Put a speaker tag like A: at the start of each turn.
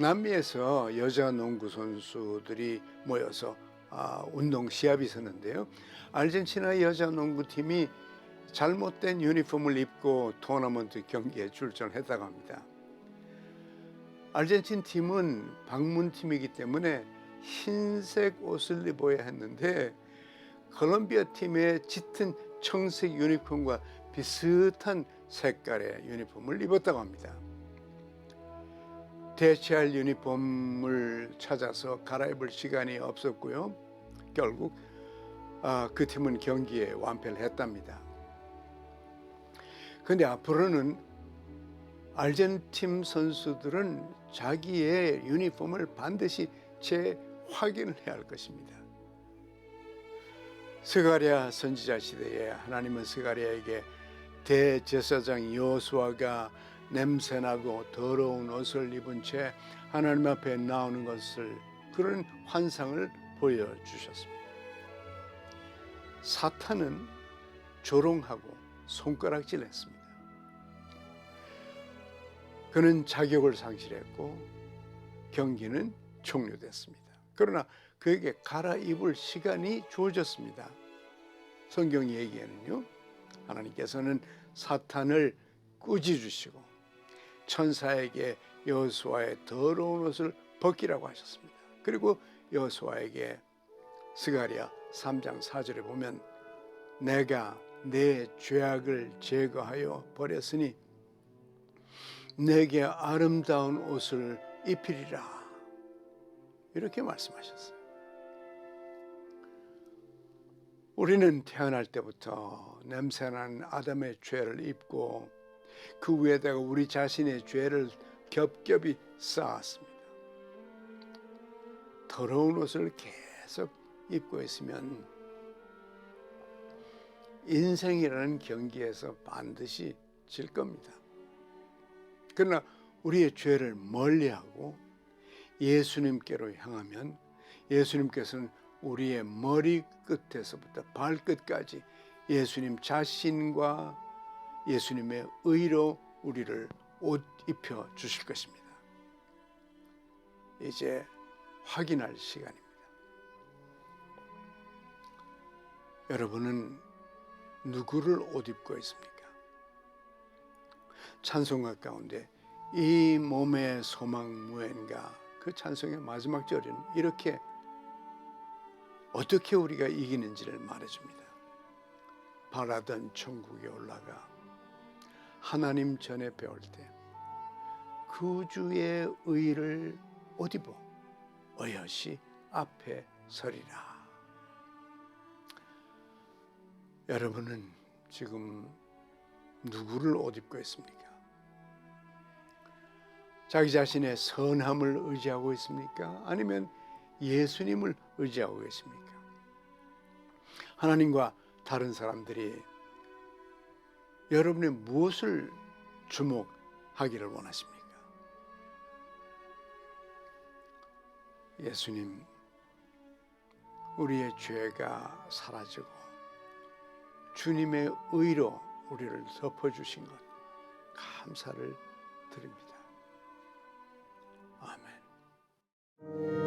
A: 남미에서 여자 농구 선수들이 모여서 아, 운동 시합이 있었는데요. 아르헨티나 여자 농구팀이 잘못된 유니폼을 입고 토너먼트 경기에 출전했다고 합니다. 아르헨틴 팀은 방문 팀이기 때문에 흰색 옷을 입어야 했는데 콜롬비아 팀의 짙은 청색 유니폼과 비슷한 색깔의 유니폼을 입었다고 합니다. 대체할 유니폼을 찾아서 갈아입을 시간이 없었고요. 결국 아, 그 팀은 경기에 완패를 했답니다. 그런데 앞으로는 아르헨팀 선수들은 자기의 유니폼을 반드시 재확인을 해야 할 것입니다. 스가랴 선지자 시대에 하나님은 스가랴에게 대제사장 여호수아가 냄새나고 더러운 옷을 입은 채 하나님 앞에 나오는 것을 그런 환상을 보여주셨습니다. 사탄은 조롱하고 손가락질했습니다. 그는 자격을 상실했고 경기는 종료됐습니다. 그러나 그에게 갈아입을 시간이 주어졌습니다. 성경 얘기에는요, 하나님께서는 사탄을 꾸짖으시고 천사에게 여호수아의 더러운 옷을 벗기라고 하셨습니다. 그리고 여호수아에게 스가랴 3장 4절에 보면 내가 내 죄악을 제거하여 버렸으니 내게 아름다운 옷을 입히리라 이렇게 말씀하셨어요. 우리는 태어날 때부터 냄새난 아담의 죄를 입고 그 위에다가 우리 자신의 죄를 겹겹이 쌓았습니다. 더러운 옷을 계속 입고 있으면 인생이라는 경기에서 반드시 질 겁니다. 그러나 우리의 죄를 멀리하고 예수님께로 향하면 예수님께서는 우리의 머리 끝에서부터 발끝까지 예수님 자신과 예수님의 의로 우리를 옷 입혀 주실 것입니다. 이제 확인할 시간입니다. 여러분은 누구를 옷 입고 있습니까? 찬송가 가운데 이 몸의 소망 무엔가 그 찬송의 마지막 절은 이렇게 어떻게 우리가 이기는지를 말해줍니다. 바라던 천국에 올라가 하나님 전에 배울 때 구주의 의를 옷 입어 어여시 앞에 서리라. 여러분은 지금 누구를 옷 입고 있습니까? 자기 자신의 선함을 의지하고 있습니까? 아니면 예수님을 의지하고 계십니까? 하나님과 다른 사람들이 여러분이 무엇을 주목하기를 원하십니까? 예수님, 우리의 죄가 사라지고 주님의 의로 우리를 덮어주신 것 감사를 드립니다. 아멘.